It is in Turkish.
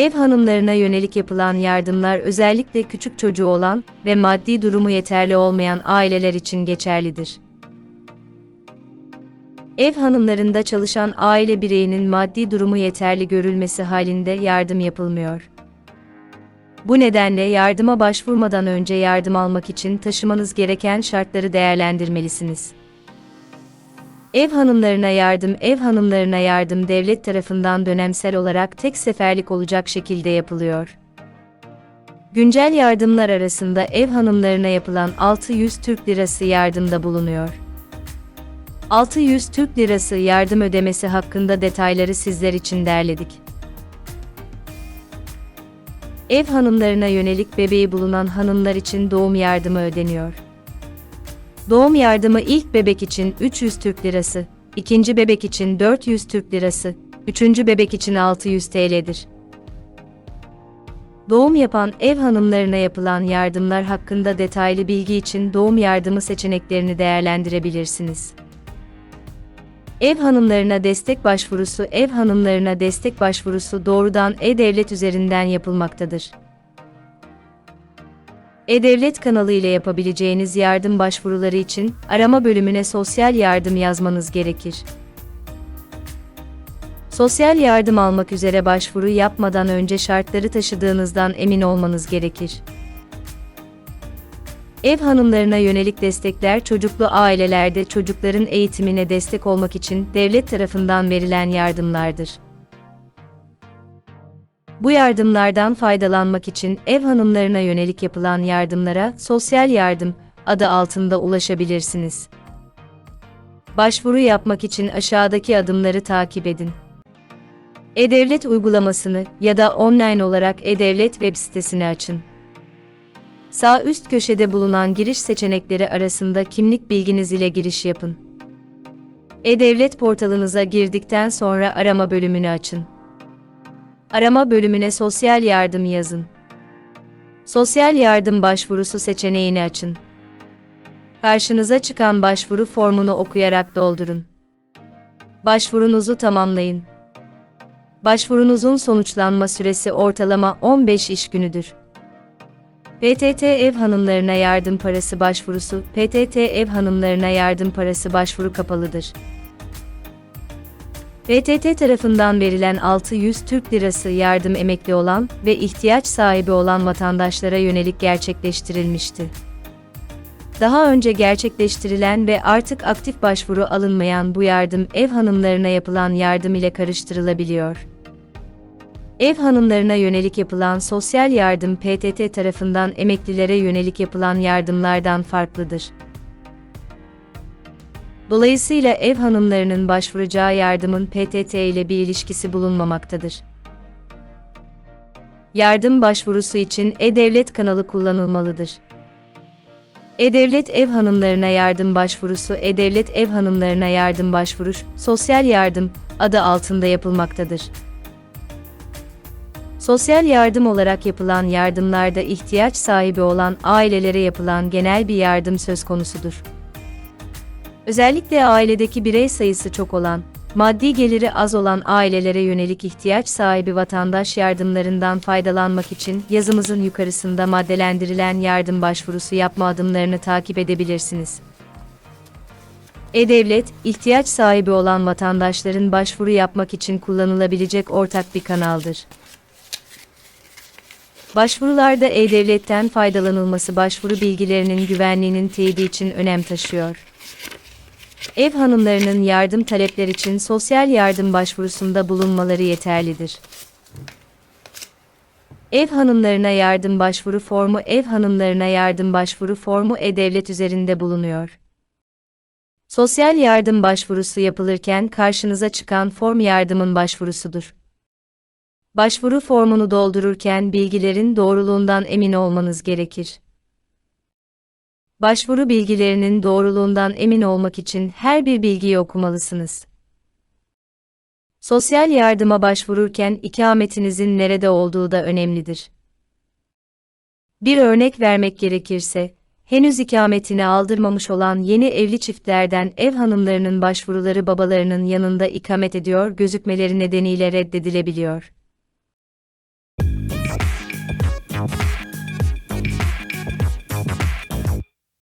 Ev hanımlarına yönelik yapılan yardımlar özellikle küçük çocuğu olan ve maddi durumu yeterli olmayan aileler için geçerlidir. Ev hanımlarında çalışan aile bireyinin maddi durumu yeterli görülmesi halinde yardım yapılmıyor. Bu nedenle yardıma başvurmadan önce yardım almak için taşımanız gereken şartları değerlendirmelisiniz. Ev hanımlarına yardım Ev hanımlarına yardım devlet tarafından dönemsel olarak tek seferlik olacak şekilde yapılıyor. Güncel yardımlar arasında ev hanımlarına yapılan 600 Türk Lirası yardımda bulunuyor. 600 Türk Lirası yardım ödemesi hakkında detayları sizler için derledik. Ev hanımlarına yönelik bebeği bulunan hanımlar için doğum yardımı ödeniyor. Doğum yardımı ilk bebek için 300 Türk Lirası, ikinci bebek için 400 Türk Lirası, üçüncü bebek için 600 TL'dir. Doğum yapan ev hanımlarına yapılan yardımlar hakkında detaylı bilgi için doğum yardımı seçeneklerini değerlendirebilirsiniz. Ev hanımlarına destek başvurusu Ev hanımlarına destek başvurusu doğrudan e-devlet üzerinden yapılmaktadır. E-Devlet kanalı ile yapabileceğiniz yardım başvuruları için arama bölümüne sosyal yardım yazmanız gerekir. Sosyal yardım almak üzere başvuru yapmadan önce şartları taşıdığınızdan emin olmanız gerekir. Ev hanımlarına yönelik destekler çocuklu ailelerde çocukların eğitimine destek olmak için devlet tarafından verilen yardımlardır. Bu yardımlardan faydalanmak için ev hanımlarına yönelik yapılan yardımlara sosyal yardım adı altında ulaşabilirsiniz. Başvuru yapmak için aşağıdaki adımları takip edin. E-Devlet uygulamasını ya da online olarak E-Devlet web sitesini açın. Sağ üst köşede bulunan giriş seçenekleri arasında kimlik bilginiz ile giriş yapın. E-Devlet portalınıza girdikten sonra arama bölümünü açın. Arama bölümüne sosyal yardım yazın. Sosyal yardım başvurusu seçeneğini açın. Karşınıza çıkan başvuru formunu okuyarak doldurun. Başvurunuzu tamamlayın. Başvurunuzun sonuçlanma süresi ortalama 15 iş günüdür. PTT Ev Hanımlarına Yardım Parası Başvurusu PTT Ev Hanımlarına Yardım Parası başvuru kapalıdır. PTT tarafından verilen 600 Türk Lirası yardım emekli olan ve ihtiyaç sahibi olan vatandaşlara yönelik gerçekleştirilmişti. Daha önce gerçekleştirilen ve artık aktif başvuru alınmayan bu yardım ev hanımlarına yapılan yardım ile karıştırılabiliyor. Ev hanımlarına yönelik yapılan sosyal yardım PTT tarafından emeklilere yönelik yapılan yardımlardan farklıdır. Dolayısıyla ev hanımlarının başvuracağı yardımın PTT ile bir ilişkisi bulunmamaktadır. Yardım başvurusu için E-Devlet kanalı kullanılmalıdır. E-Devlet ev hanımlarına yardım başvurusu E-Devlet ev hanımlarına yardım başvuruş, sosyal yardım adı altında yapılmaktadır. Sosyal yardım olarak yapılan yardımlarda ihtiyaç sahibi olan ailelere yapılan genel bir yardım söz konusudur. Özellikle ailedeki birey sayısı çok olan, maddi geliri az olan ailelere yönelik ihtiyaç sahibi vatandaş yardımlarından faydalanmak için yazımızın yukarısında maddelendirilen yardım başvurusu yapma adımlarını takip edebilirsiniz. E-Devlet, ihtiyaç sahibi olan vatandaşların başvuru yapmak için kullanılabilecek ortak bir kanaldır. Başvurularda E-Devlet'ten faydalanılması başvuru bilgilerinin güvenliğinin teyidi için önem taşıyor. Ev hanımlarının yardım talepler için sosyal yardım başvurusunda bulunmaları yeterlidir. Ev hanımlarına yardım başvuru formu Ev hanımlarına yardım başvuru formu E-Devlet üzerinde bulunuyor. Sosyal yardım başvurusu yapılırken karşınıza çıkan form yardımın başvurusudur. Başvuru formunu doldururken bilgilerin doğruluğundan emin olmanız gerekir. Başvuru bilgilerinin doğruluğundan emin olmak için her bir bilgiyi okumalısınız. Sosyal yardıma başvururken ikametinizin nerede olduğu da önemlidir. Bir örnek vermek gerekirse, henüz ikametini aldırmamış olan yeni evli çiftlerden ev hanımlarının başvuruları babalarının yanında ikamet ediyor gözükmeleri nedeniyle reddedilebiliyor.